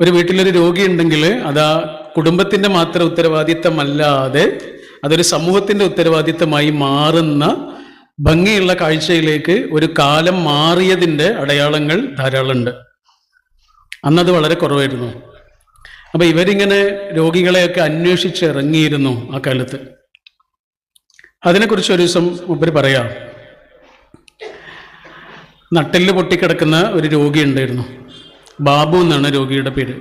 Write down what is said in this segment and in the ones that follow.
ഒരു വീട്ടിലൊരു രോഗി ഉണ്ടെങ്കിൽ അത് ആ കുടുംബത്തിന്റെ മാത്രം ഉത്തരവാദിത്തമല്ലാതെ അതൊരു സമൂഹത്തിന്റെ ഉത്തരവാദിത്തമായി മാറുന്ന ഭംഗിയുള്ള കാഴ്ചയിലേക്ക് ഒരു കാലം മാറിയതിന്റെ അടയാളങ്ങൾ ധാരാളമുണ്ട്. അന്നത് വളരെ കുറവായിരുന്നു. അപ്പൊ ഇവരിങ്ങനെ രോഗികളെയൊക്കെ അന്വേഷിച്ച് ഇറങ്ങിയിരുന്നു ആ കാലത്ത്. അതിനെക്കുറിച്ച് ഒരു ദിവസം ഉപരി പറയാം. നട്ടെല്ല് പൊട്ടിക്കിടക്കുന്ന ഒരു രോഗി ഉണ്ടായിരുന്നു. ബാബു എന്നാണ് രോഗിയുടെ പേര്.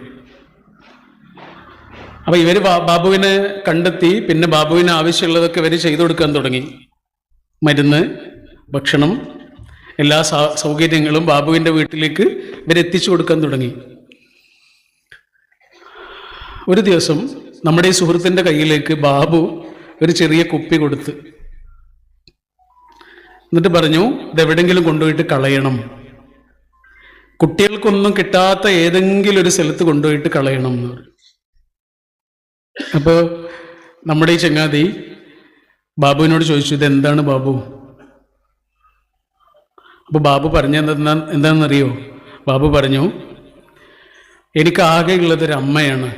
അപ്പൊ ഇവർ ബാ- ബാബുവിനെ കണ്ടെത്തി പിന്നെ ബാബുവിന് ആവശ്യമുള്ളതൊക്കെ ഇവർ ചെയ്തു കൊടുക്കാൻ തുടങ്ങി. മരുന്ന് ഭക്ഷണം എല്ലാ സൗകര്യങ്ങളും ബാബുവിന്റെ വീട്ടിലേക്ക് ഇവരെത്തിച്ചു കൊടുക്കാൻ തുടങ്ങി. ഒരു ദിവസം നമ്മുടെ ഈ സുഹൃത്തിന്റെ കയ്യിലേക്ക് ബാബു ഒരു ചെറിയ കുപ്പി കൊടുത്ത്. എന്നിട്ട് പറഞ്ഞു ഇതെവിടെങ്കിലും കൊണ്ടുപോയിട്ട് കളയണം. കുട്ടികൾക്കൊന്നും കിട്ടാത്ത ഏതെങ്കിലും ഒരു സ്ഥലത്ത് കൊണ്ടുപോയിട്ട് കളയണം എന്ന് പറഞ്ഞു. അപ്പോൾ നമ്മുടെ ഈ ചങ്ങാതി ബാബുവിനോട് ചോദിച്ചു ഇതെന്താണ് ബാബു? അപ്പൊ ബാബു പറഞ്ഞ എന്താ എന്താണെന്നറിയോ? ബാബു പറഞ്ഞു എനിക്ക് ആകെയുള്ളത് ഒരു അമ്മയാണ്.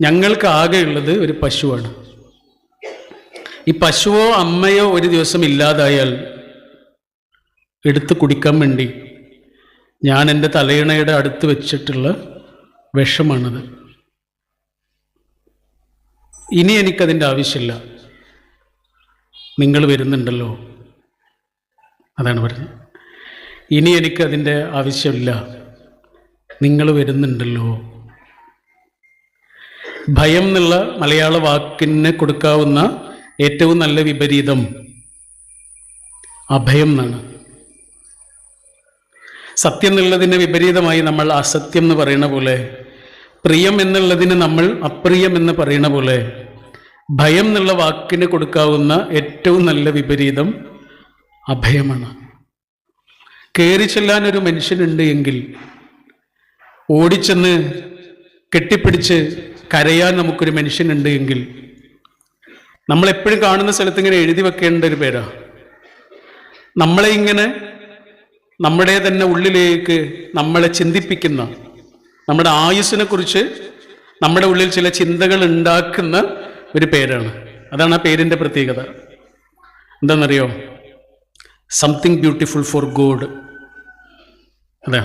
ഞങ്ങൾക്ക് ആകെയുള്ളത് ഒരു പശുവാണ്. ഈ പശുവോ അമ്മയോ ഒരു ദിവസം ഇല്ലാതായാൽ എടുത്ത് കുടിക്കാൻ വേണ്ടി ഞാൻ എന്റെ തലയിണയുടെ അടുത്ത് വെച്ചിട്ടുള്ള വിഷമാണത്. ഇനി എനിക്കതിന്റെ ആവശ്യമില്ല. നിങ്ങൾ വരുന്നുണ്ടല്ലോ. അതാണ് പറഞ്ഞത്. ഇനി എനിക്കതിന്റെ ആവശ്യമില്ല. നിങ്ങൾ വരുന്നുണ്ടല്ലോ. ഭയം എന്നുള്ള മലയാള വാക്കിന് കൊടുക്കാവുന്ന ഏറ്റവും നല്ല വിപരീതം അഭയം എന്നാണ്. സത്യം എന്നുള്ളതിന് വിപരീതമായി നമ്മൾ അസത്യം എന്ന് പറയുന്ന പോലെ പ്രിയം എന്നുള്ളതിന് നമ്മൾ അപ്രിയം എന്ന് പറയുന്ന പോലെ ഭയം എന്നുള്ള വാക്കിന് കൊടുക്കാവുന്ന ഏറ്റവും നല്ല വിപരീതം അഭയമാണ്. കയറി ചെല്ലാൻ ഒരു മനുഷ്യനുണ്ട് എങ്കിൽ ഓടിച്ചെന്ന് കെട്ടിപ്പിടിച്ച് കരയാൻ നമുക്കൊരു മനുഷ്യനുണ്ട് എങ്കിൽ നമ്മളെപ്പോഴും കാണുന്ന സ്ഥലത്ത് ഇങ്ങനെ എഴുതി വെക്കേണ്ട ഒരു പേരാ. നമ്മളെ ഇങ്ങനെ നമ്മുടെ തന്നെ ഉള്ളിലേക്ക് നമ്മളെ ചിന്തിപ്പിക്കുന്ന നമ്മുടെ ആയുസ്സിനെ കുറിച്ച് നമ്മുടെ ഉള്ളിൽ ചില ചിന്തകൾ ഉണ്ടാക്കുന്ന ഒരു പേരാണ്. അതാണ് ആ പേരിന്റെ പ്രത്യേകത. എന്താണെന്നറിയോ? സംതിങ് ബ്യൂട്ടിഫുൾ ഫോർ ഗോഡ് അതെ.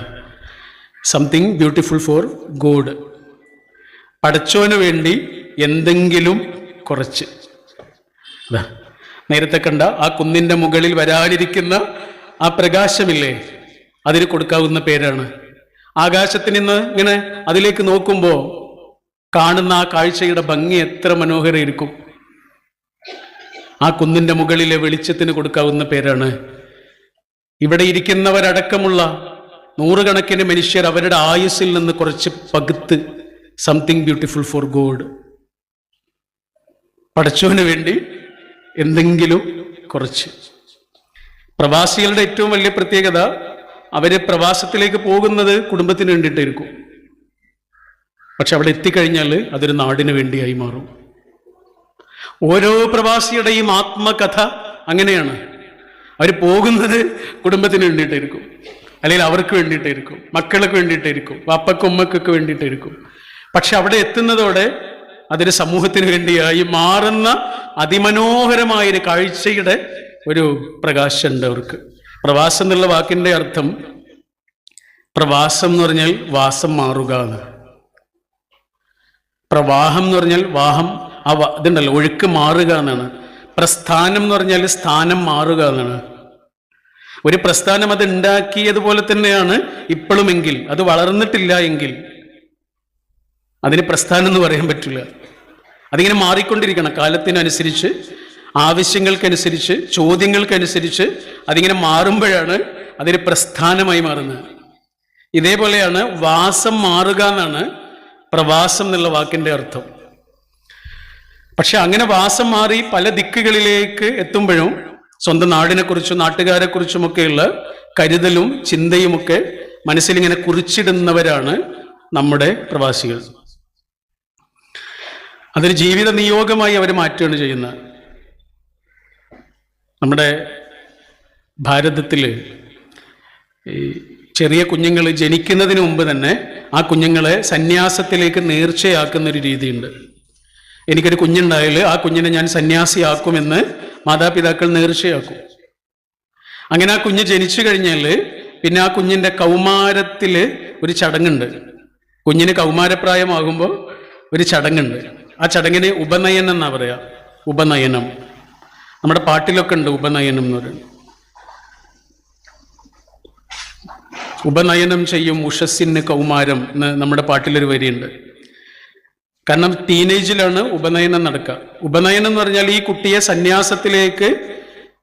സംതിങ് ബ്യൂട്ടിഫുൾ ഫോർ ഗോഡ് പടച്ചോന് വേണ്ടി എന്തെങ്കിലും കുറച്ച്. അതാ. നേരത്തെ കണ്ട ആ കുന്നിന്റെ മുകളിൽ വരാനിരിക്കുന്ന ആ പ്രകാശമില്ലേ? അതിന് കൊടുക്കാവുന്ന പേരാണ്. ആകാശത്തിൽ നിന്ന് ഇങ്ങനെ അതിലേക്ക് നോക്കുമ്പോൾ കാണുന്ന ആ കാഴ്ചയുടെ ഭംഗി എത്ര മനോഹരമായിരിക്കും. ആ കുന്നിന്റെ മുകളിലെ വെളിച്ചത്തിന് കൊടുക്കാവുന്ന പേരാണ്. ഇവിടെ ഇരിക്കുന്നവരടക്കമുള്ള നൂറുകണക്കിന് മനുഷ്യർ അവരുടെ ആയുസ്സിൽ നിന്ന് കുറച്ച് പകുത്ത് സംതിങ് ബ്യൂട്ടിഫുൾ ഫോർ ഗോഡ് പടച്ചോന് വേണ്ടി എന്തെങ്കിലും കുറച്ച്. പ്രവാസികളുടെ ഏറ്റവും വലിയ പ്രത്യേകത അവർ പ്രവാസത്തിലേക്ക് പോകുന്നത് കുടുംബത്തിന് വേണ്ടിയിട്ടായിരിക്കും. പക്ഷെ അവിടെ എത്തിക്കഴിഞ്ഞാൽ അതൊരു നാടിന് വേണ്ടിയായി മാറും. ഓരോ പ്രവാസിയുടെയും ആത്മകഥ അങ്ങനെയാണ്. അവർ പോകുന്നത് കുടുംബത്തിന് വേണ്ടിയിട്ടായിരിക്കും. അല്ലെങ്കിൽ അവർക്ക് വേണ്ടിയിട്ടായിരിക്കും. മക്കൾക്ക് വേണ്ടിയിട്ടായിരിക്കും. വാപ്പക്കും ഉമ്മക്കൊക്കെ വേണ്ടിയിട്ടായിരിക്കും. പക്ഷെ അവിടെ എത്തുന്നതോടെ അതൊരു സമൂഹത്തിന് വേണ്ടിയായി മാറുന്ന അതിമനോഹരമായൊരു കാഴ്ചയുടെ ഒരു പ്രകാശമുണ്ട് അവർക്ക്. പ്രവാസം എന്നുള്ള വാക്കിന്റെ അർത്ഥം പ്രവാസം എന്ന് പറഞ്ഞാൽ വാസം മാറുക എന്ന്. പ്രവാഹം എന്ന് പറഞ്ഞാൽ വാഹം ആ ഇതുണ്ടല്ലോ ഒഴുക്ക് മാറുക എന്നാണ്. പ്രസ്ഥാനം എന്ന് പറഞ്ഞാൽ സ്ഥാനം മാറുക എന്നാണ്. ഒരു പ്രസ്ഥാനം അത് ഉണ്ടാക്കിയതുപോലെ തന്നെയാണ് ഇപ്പോഴുമെങ്കിൽ അത് വളർന്നിട്ടില്ല എങ്കിൽ അതിന് പ്രസ്ഥാനം എന്ന് പറയാൻ പറ്റില്ല. അതിങ്ങനെ മാറിക്കൊണ്ടിരിക്കണം. കാലത്തിനനുസരിച്ച് ആവശ്യങ്ങൾക്കനുസരിച്ച് ചോദ്യങ്ങൾക്കനുസരിച്ച് അതിങ്ങനെ മാറുമ്പോഴാണ് അതൊരു പ്രസ്ഥാനമായി മാറുന്നത്. ഇതേപോലെയാണ് വാസം മാറുക എന്നാണ് പ്രവാസം എന്നുള്ള വാക്കിന്റെ അർത്ഥം. പക്ഷെ അങ്ങനെ വാസം മാറി പല ദിക്കുകളിലേക്ക് എത്തുമ്പോഴും സ്വന്തം നാടിനെക്കുറിച്ചും നാട്ടുകാരെക്കുറിച്ചുമൊക്കെയുള്ള കരുതലും ചിന്തയുമൊക്കെ മനസ്സിലിങ്ങനെ കുറിച്ചിടുന്നവരാണ് നമ്മുടെ പ്രവാസികൾ. അതൊരു ജീവിത നിയോഗമായി അവർ മാറ്റുകയാണ് ചെയ്യുന്നത്. നമ്മുടെ ഭാരതത്തിൽ ഈ ചെറിയ കുഞ്ഞുങ്ങൾ ജനിക്കുന്നതിന് മുമ്പ് തന്നെ ആ കുഞ്ഞുങ്ങളെ സന്യാസത്തിലേക്ക് നേർച്ചയാക്കുന്ന ഒരു രീതിയുണ്ട്. എനിക്കൊരു കുഞ്ഞുണ്ടായാൽ ആ കുഞ്ഞിനെ ഞാൻ സന്യാസിയാക്കുമെന്ന് മാതാപിതാക്കൾ നേർച്ചയാക്കും. അങ്ങനെ ആ കുഞ്ഞ് ജനിച്ചു കഴിഞ്ഞാൽ പിന്നെ ആ കുഞ്ഞിന്റെ കൗമാരത്തിൽ ഒരു ചടങ്ങുണ്ട്. കുഞ്ഞിന് കൗമാരപ്രായമാകുമ്പോൾ ഒരു ചടങ്ങുണ്ട്. ആ ചടങ്ങിന് ഉപനയനം എന്നാ പറയുക ഉപനയനം. നമ്മുടെ പാട്ടിലൊക്കെ ഉണ്ട് ഉപനയനം എന്ന് പറയുന്നത്. ഉപനയനം ചെയ്യും ഉഷസ്സിന് കൗമാരം എന്ന് നമ്മുടെ പാട്ടിലൊരു വരിയുണ്ട്. കാരണം ടീനേജിലാണ് ഉപനയനം നടക്കുക. ഉപനയനം എന്ന് പറഞ്ഞാൽ ഈ കുട്ടിയെ സന്യാസത്തിലേക്ക്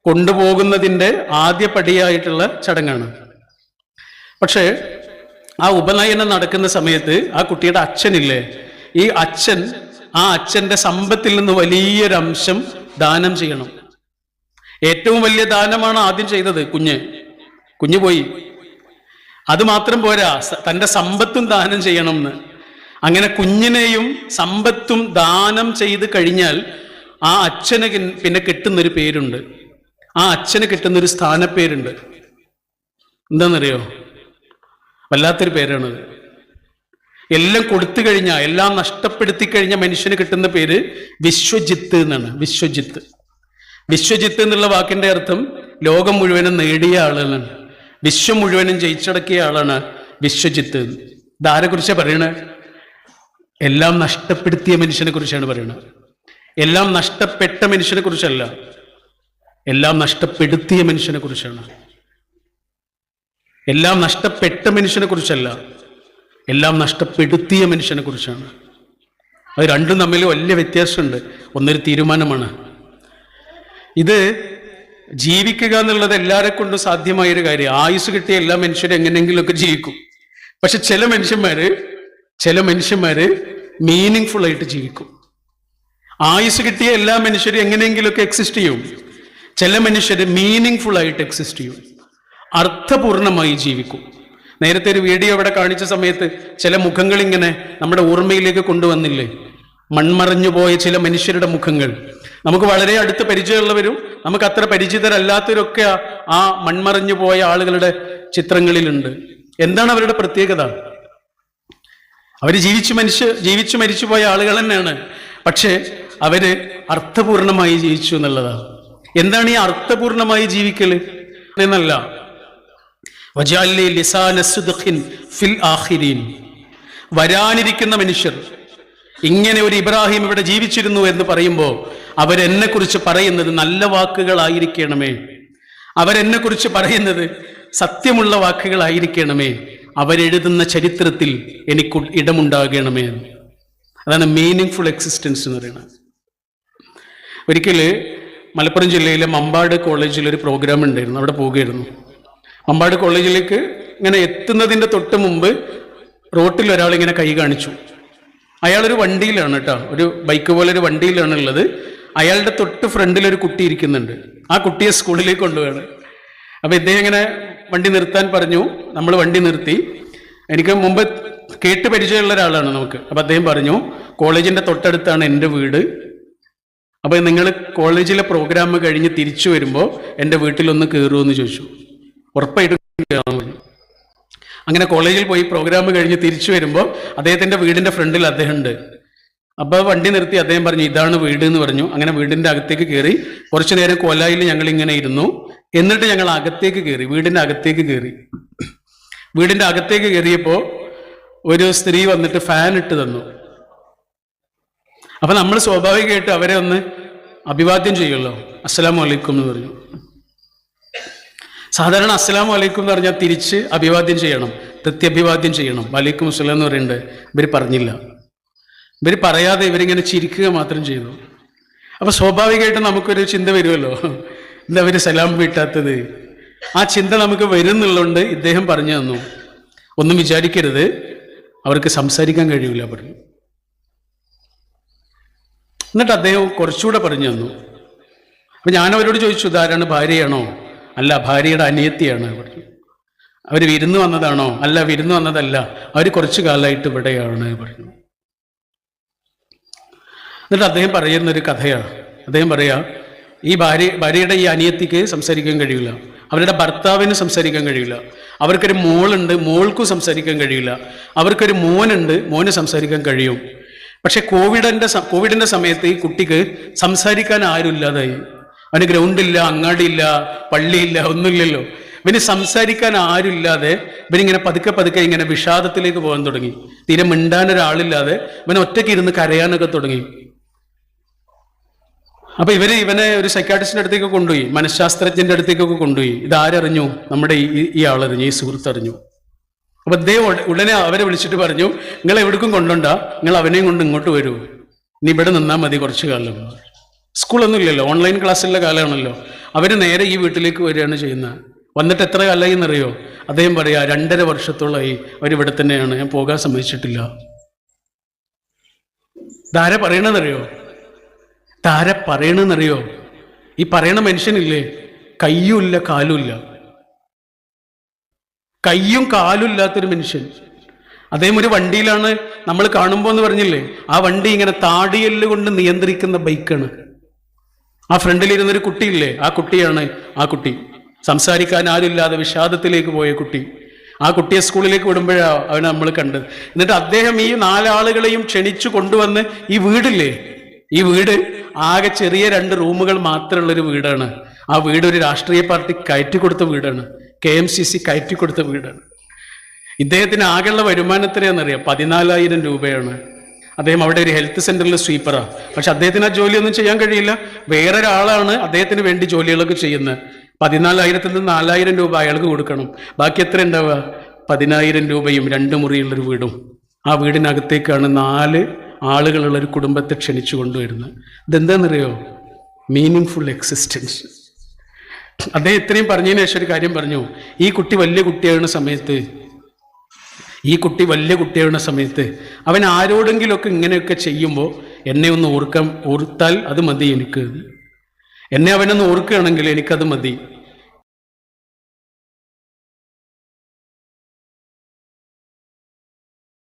കൊണ്ടുപോകുന്നതിന്റെ ആദ്യ പടിയായിട്ടുള്ള ചടങ്ങാണ്. പക്ഷേ ആ ഉപനയനം നടക്കുന്ന സമയത്ത് ആ കുട്ടിയുടെ അച്ഛനില്ലേ ഈ അച്ഛൻ ആ അച്ഛന്റെ സമ്പത്തിൽ നിന്ന് വലിയൊരംശം ദാനം ചെയ്യണം. ഏറ്റവും വലിയ ദാനമാണ് ആദ്യം ചെയ്തത് കുഞ്ഞ്. കുഞ്ഞു പോയി. അത് മാത്രം പോരാ തന്റെ സമ്പത്തും ദാനം ചെയ്യണം എന്ന് അങ്ങനെ കുഞ്ഞിനെയും സമ്പത്തും ദാനം ചെയ്ത് കഴിഞ്ഞാൽ ആ അച്ഛന് പിന്നെ കിട്ടുന്നൊരു പേരുണ്ട്. ആ അച്ഛന് കിട്ടുന്നൊരു സ്ഥാനപ്പേരുണ്ട്. എന്താണെന്നറിയോ വല്ലാത്തൊരു പേരാണത്. എല്ലാം കൊടുത്തു കഴിഞ്ഞാൽ എല്ലാം നഷ്ടപ്പെടുത്തി കഴിഞ്ഞ മനുഷ്യന് കിട്ടുന്ന പേര് വിശ്വജിത്ത് എന്നാണ്. വിശ്വജിത്ത്. വിശ്വജിത്ത് എന്നുള്ള വാക്കിന്റെ അർത്ഥം ലോകം മുഴുവനും നേടിയ ആളാണ്. വിശ്വം മുഴുവനും ജയിച്ചടക്കിയ ആളാണ് വിശ്വജിത്ത്. ഇതാരെക്കുറിച്ചാണ് പറയണത് എല്ലാം നഷ്ടപ്പെടുത്തിയ മനുഷ്യനെ കുറിച്ചാണ് പറയുന്നത് എല്ലാം നഷ്ടപ്പെട്ട മനുഷ്യനെ കുറിച്ചല്ല. എല്ലാം നഷ്ടപ്പെടുത്തിയ മനുഷ്യനെ കുറിച്ചാണ്. എല്ലാം നഷ്ടപ്പെട്ട മനുഷ്യനെ കുറിച്ചല്ല. എല്ലാം നഷ്ടപ്പെടുത്തിയ മനുഷ്യനെ കുറിച്ചാണ്. അത് രണ്ടും തമ്മിൽ വലിയ വ്യത്യാസമുണ്ട്. ഒന്നൊരു തീരുമാനമാണ്. ഇത് ജീവിക്കുക എന്നുള്ളത് എല്ലാരെ കൊണ്ടും സാധ്യമായൊരു കാര്യം. ആയുസ് കിട്ടിയ എല്ലാ മനുഷ്യരും എങ്ങനെയെങ്കിലുമൊക്കെ ജീവിക്കും. പക്ഷെ ചില മനുഷ്യന്മാര് ചില മനുഷ്യന്മാര് മീനിങ് ഫുൾ ആയിട്ട് ജീവിക്കും. ആയുസ് കിട്ടിയ എല്ലാ മനുഷ്യരും എങ്ങനെയെങ്കിലുമൊക്കെ എക്സിസ്റ്റ് ചെയ്യും. ചില മനുഷ്യര് മീനിങ് ഫുൾ ആയിട്ട് എക്സിസ്റ്റ് ചെയ്യും. അർത്ഥപൂർണമായി ജീവിക്കും. നേരത്തെ ഒരു വീഡിയോ ഇവിടെ കാണിച്ച സമയത്ത് ചില മുഖങ്ങൾ ഇങ്ങനെ നമ്മുടെ ഓർമ്മയിലേക്ക് കൊണ്ടുവന്നില്ലേ? മൺമറഞ്ഞു പോയ ചില മനുഷ്യരുടെ മുഖങ്ങൾ. നമുക്ക് വളരെ അടുത്ത് പരിചയമുള്ളവരും നമുക്ക് അത്ര പരിചിതരല്ലാത്തവരൊക്കെ ആ- മൺമറിഞ്ഞു പോയ ആളുകളുടെ ചിത്രങ്ങളിലുണ്ട്. എന്താണ് അവരുടെ പ്രത്യേകത? അവർ ജീവിച്ചു മനുഷ്യ ജീവിച്ചു മരിച്ചു പോയ ആളുകൾ തന്നെയാണ്. പക്ഷേ അവർ അർത്ഥപൂർണമായി ജീവിച്ചു എന്നുള്ളതാണ്. എന്താണ് ഈ അർത്ഥപൂർണമായി ജീവിക്കൽ എന്നല്ല. വജാലി ലിസാൻ ഫിൽ ആഖിരീൻ. വരാനിരിക്കുന്ന മനുഷ്യർ ഇങ്ങനെ ഒരു ഇബ്രാഹിം ഇവിടെ ജീവിച്ചിരുന്നു എന്ന് പറയുമ്പോൾ അവരെന്നെ കുറിച്ച് പറയുന്നത് നല്ല വാക്കുകളായിരിക്കണമേ. അവരെന്നെ കുറിച്ച് പറയുന്നത് സത്യമുള്ള വാക്കുകളായിരിക്കണമേ. അവരെഴുതുന്ന ചരിത്രത്തിൽ എനിക്ക് ഇടമുണ്ടാകണമേ അതാണ് മീനിങ് ഫുൾ എക്സിസ്റ്റൻസ് എന്ന് പറയുന്നത്. ഒരിക്കൽ മലപ്പുറം ജില്ലയിലെ മമ്പാട് കോളേജിൽ ഒരു പ്രോഗ്രാം ഉണ്ടായിരുന്നു. അവിടെ പോവുകയായിരുന്നു. മമ്പാട് കോളേജിലേക്ക് ഇങ്ങനെ എത്തുന്നതിന്റെ തൊട്ട് മുമ്പ് റോട്ടിൽ ഒരാൾ ഇങ്ങനെ കൈ കാണിച്ചു. അയാളൊരു വണ്ടിയിലാണ് കേട്ടോ. ഒരു ബൈക്ക് പോലെ ഒരു വണ്ടിയിലാണ് ഉള്ളത്. അയാളുടെ തൊട്ട് ഫ്രണ്ടിൽ ഒരു കുട്ടി ഇരിക്കുന്നുണ്ട്. ആ കുട്ടിയെ സ്കൂളിലേക്ക് കൊണ്ടുപോവാണ് അപ്പോൾ ഇദ്ദേഹം ഇങ്ങനെ വണ്ടി നിർത്താൻ പറഞ്ഞു. നമ്മൾ വണ്ടി നിർത്തി. എനിക്ക് മുമ്പ് കേട്ട് പരിചയമുള്ള ഒരാളാണ് നമുക്ക്. അപ്പോൾ അദ്ദേഹം പറഞ്ഞു കോളേജിന്റെ തൊട്ടടുത്താണ് എന്റെ വീട്. അപ്പോൾ നിങ്ങൾ കോളേജിലെ പ്രോഗ്രാം കഴിഞ്ഞ് തിരിച്ചു വരുമ്പോൾ എന്റെ വീട്ടിലൊന്ന് കയറുമെന്ന് ചോദിച്ചു. ഉറപ്പായിട്ടും അങ്ങനെ കോളേജിൽ പോയി പ്രോഗ്രാം കഴിഞ്ഞ് തിരിച്ചു വരുമ്പോൾ അദ്ദേഹത്തിന്റെ വീടിന്റെ ഫ്രണ്ടിൽ അദ്ദേഹം ഉണ്ട് അപ്പോൾ വണ്ടി നിർത്തി അദ്ദേഹം പറഞ്ഞു ഇതാണ് വീട് എന്ന് പറഞ്ഞു. അങ്ങനെ വീടിന്റെ അകത്തേക്ക് കയറി കുറച്ചു നേരം കൊലായിൽ ഞങ്ങൾ ഇങ്ങനെ ഇരുന്നു. എന്നിട്ട് ഞങ്ങൾ അകത്തേക്ക് കയറി വീടിന്റെ അകത്തേക്ക് കയറി. വീടിന്റെ അകത്തേക്ക് കയറിയപ്പോൾ ഒരു സ്ത്രീ വന്നിട്ട് ഫാൻ ഇട്ട് തന്നു. അപ്പം നമ്മൾ സ്വാഭാവികമായിട്ട് അവരെ ഒന്ന് അഭിവാദ്യം ചെയ്യുമല്ലോ. അസ്സലാമു അലൈക്കും എന്ന് പറഞ്ഞു. സാധാരണ അസ്സലാം വലൈക്കും എന്ന് പറഞ്ഞാൽ തിരിച്ച് അഭിവാദ്യം ചെയ്യണം പ്രത്യഭിവാദ്യം ചെയ്യണം. വലൈക്കും അസ്സലാം എന്ന് പറയുന്നുണ്ട്. ഇവർ പറഞ്ഞില്ല. ഇവർ പറയാതെ ഇവരിങ്ങനെ ചിരിക്കുക മാത്രം ചെയ്തു. അപ്പോൾ സ്വാഭാവികമായിട്ട് നമുക്കൊരു ചിന്ത വരുമല്ലോ. എന്താ അവർ സലാം വീട്ടാത്തത്? ആ ചിന്ത നമുക്ക് വരുന്നുള്ളതുകൊണ്ട് ഇദ്ദേഹം പറഞ്ഞു തന്നു. ഒന്നും വിചാരിക്കരുത്. അവർക്ക് സംസാരിക്കാൻ കഴിയില്ല പറഞ്ഞു. എന്നിട്ട് അദ്ദേഹം കുറച്ചുകൂടെ പറഞ്ഞു തന്നു. അപ്പൊ ഞാനവരോട് ചോദിച്ചു ഇതാരാണ് ഭാര്യയാണോ? അല്ല ഭാര്യയുടെ അനിയത്തിയാണ് അവർ അവർ വിരുന്ന് വന്നതാണോ? അല്ല വിരുന്ന് വന്നതല്ല. അവർ കുറച്ചു കാലമായിട്ട് ഇവിടെയാണ് പറഞ്ഞു എന്നിട്ട് അദ്ദേഹം പറയുന്നൊരു കഥയാണ് അദ്ദേഹം പറയാ ഈ ഭാര്യ ഭാര്യയുടെ ഈ അനിയത്തിക്ക് സംസാരിക്കാൻ കഴിയില്ല. അവരുടെ ഭർത്താവിന് സംസാരിക്കാൻ കഴിയില്ല. അവർക്കൊരു മോളുണ്ട് മോൾക്കും സംസാരിക്കാൻ കഴിയില്ല. അവർക്കൊരു മോനുണ്ട് മോന് സംസാരിക്കാൻ കഴിയും. പക്ഷെ കോവിഡിന്റെ കോവിഡിന്റെ സമയത്ത് ഈ കുട്ടിക്ക് സംസാരിക്കാൻ ആരുമില്ലാതായി. അവന് ഗ്രൗണ്ടില്ല അങ്ങാടിയില്ല പള്ളിയില്ല ഒന്നുമില്ലല്ലോ. ഇവന് സംസാരിക്കാൻ ആരുമില്ലാതെ ഇവനിങ്ങനെ പതുക്കെ പതുക്കെ ഇങ്ങനെ വിഷാദത്തിലേക്ക് പോകാൻ തുടങ്ങി. തീരെ മിണ്ടാൻ ഒരാളില്ലാതെ ഇവൻ ഒറ്റയ്ക്ക് ഇരുന്ന് കരയാനൊക്കെ തുടങ്ങി. അപ്പൊ ഇവർ ഇവനെ ഒരു സൈക്കാട്രിസ്റ്റിന്റെ അടുത്തേക്ക് കൊണ്ടുപോയി മനഃശാസ്ത്രജ്ഞന്റെ അടുത്തേക്കൊക്കെ കൊണ്ടുപോയി. ഇത് ആരറിഞ്ഞു നമ്മുടെ ഈ ഈ ആളറിഞ്ഞു ഈ സുഹൃത്ത് അറിഞ്ഞു അപ്പൊ അദ്ദേഹം ഉടനെ അവരെ വിളിച്ചിട്ട് പറഞ്ഞു നിങ്ങൾ എവിടേക്കും കൊണ്ടുണ്ട നിങ്ങൾ അവനെയും കൊണ്ട് ഇങ്ങോട്ട് വരൂ. നീ ഇവിടെ നിന്നാൽ മതി കുറച്ചു കാലം. സ്കൂളൊന്നും ഇല്ലല്ലോ ഓൺലൈൻ ക്ലാസ്സിലെ കാലമാണല്ലോ. അവർ നേരെ ഈ വീട്ടിലേക്ക് വരികയാണ് ചെയ്യുന്നത്. വന്നിട്ട് എത്ര കാലമായി എന്നറിയോ അദ്ദേഹം പറയാ രണ്ടര വർഷത്തോളമായി അവരിവിടെ തന്നെയാണ് ഞാൻ പോകാൻ സമ്മതിച്ചിട്ടില്ല. താര പറയണെന്നറിയോ താര പറയണെന്നറിയോ ഈ പറയണ മനുഷ്യനില്ലേ? കയ്യുമില്ല കാലുമില്ല. കയ്യും കാലും ഇല്ലാത്തൊരു മനുഷ്യൻ. അദ്ദേഹം ഒരു വണ്ടിയിലാണ് നമ്മൾ കാണുമ്പോൾ എന്ന് പറഞ്ഞില്ലേ? ആ വണ്ടി ഇങ്ങനെ താടിയെല്ലുകൊണ്ട് നിയന്ത്രിക്കുന്ന ബൈക്കാണ് ആ ഫ്രണ്ടിലിരുന്നൊരു കുട്ടിയില്ലേ? ആ കുട്ടിയാണ് ആ കുട്ടി. സംസാരിക്കാൻ ആരുമില്ലാതെ വിഷാദത്തിലേക്ക് പോയ കുട്ടി. ആ കുട്ടിയെ സ്കൂളിലേക്ക് വിടുമ്പോഴാണ് അവനെ നമ്മൾ കണ്ടത് എന്നിട്ട് അദ്ദേഹം ഈ നാലാളുകളെയും ക്ഷണിച്ചു കൊണ്ടുവന്ന് ഈ വീടില്ലേ? ഈ വീട് ആകെ ചെറിയ രണ്ട് റൂമുകൾ മാത്രമുള്ളൊരു വീടാണ്. ആ വീട് ഒരു രാഷ്ട്രീയ പാർട്ടി കയറ്റി കൊടുത്ത വീടാണ്. കെ എം സി സി കയറ്റി കൊടുത്ത വീടാണ്. ഇദ്ദേഹത്തിന് ആകെയുള്ള വരുമാനത്തിനെന്നറിയാം പതിനാലായിരം രൂപയാണ്. അദ്ദേഹം അവിടെ ഒരു ഹെൽത്ത് സെന്ററിൽ സ്വീപ്പറാണ് പക്ഷെ അദ്ദേഹത്തിന് ആ ജോലിയൊന്നും ചെയ്യാൻ കഴിയില്ല. വേറെ ഒരാളാണ് അദ്ദേഹത്തിന് വേണ്ടി ജോലികളൊക്കെ ചെയ്യുന്നത്. പതിനാലായിരത്തിൽ നിന്ന് നാലായിരം രൂപ അയാൾക്ക് കൊടുക്കണം. ബാക്കി എത്ര ഉണ്ടാവുക? പതിനായിരം രൂപയും രണ്ട് മുറിയുള്ളൊരു വീടും. ആ വീടിനകത്തേക്കാണ് നാല് ആളുകളുള്ള ഒരു കുടുംബത്തെ ക്ഷണിച്ചു കൊണ്ടുവരുന്നത്. ഇതെന്താണെന്നറിയോ മീനിങ് ഫുൾ എക്സിസ്റ്റൻസ് അദ്ദേഹം ഇത്രയും പറഞ്ഞതിന് ശേഷം ഒരു കാര്യം പറഞ്ഞു. ഈ കുട്ടി വലിയ കുട്ടിയാകുന്ന സമയത്ത് ഈ കുട്ടി വലിയ കുട്ടിയാവുന്ന സമയത്ത് അവൻ ആരോടെങ്കിലുമൊക്കെ ഇങ്ങനെയൊക്കെ ചെയ്യുമ്പോൾ എന്നെ ഒന്ന് ഓർക്കാൻ ഓർത്താൽ അത് മതി എനിക്ക്. എന്നെ അവനൊന്ന് ഓർക്കുകയാണെങ്കിൽ എനിക്കത് മതി.